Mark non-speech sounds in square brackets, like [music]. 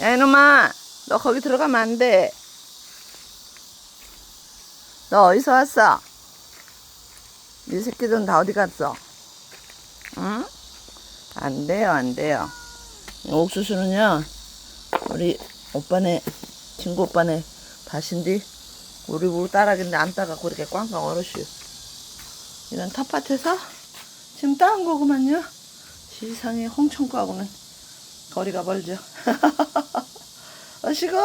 야, 이놈아, 너 거기 들어가면 안 돼. 너 어디서 왔어? 네 새끼들은 다 어디 갔어? 응? 안 돼요, 안 돼요. 이 옥수수는요, 우리 오빠네, 친구 오빠네 밭인데, 우리 우리 딸아기인데 안 따갖고 이렇게 꽝꽝 얼으시오. 이런 텃밭에서 지금 따은 거구만요. 시상에 홍천구하고는 거리가 멀죠. [laughs] 어시고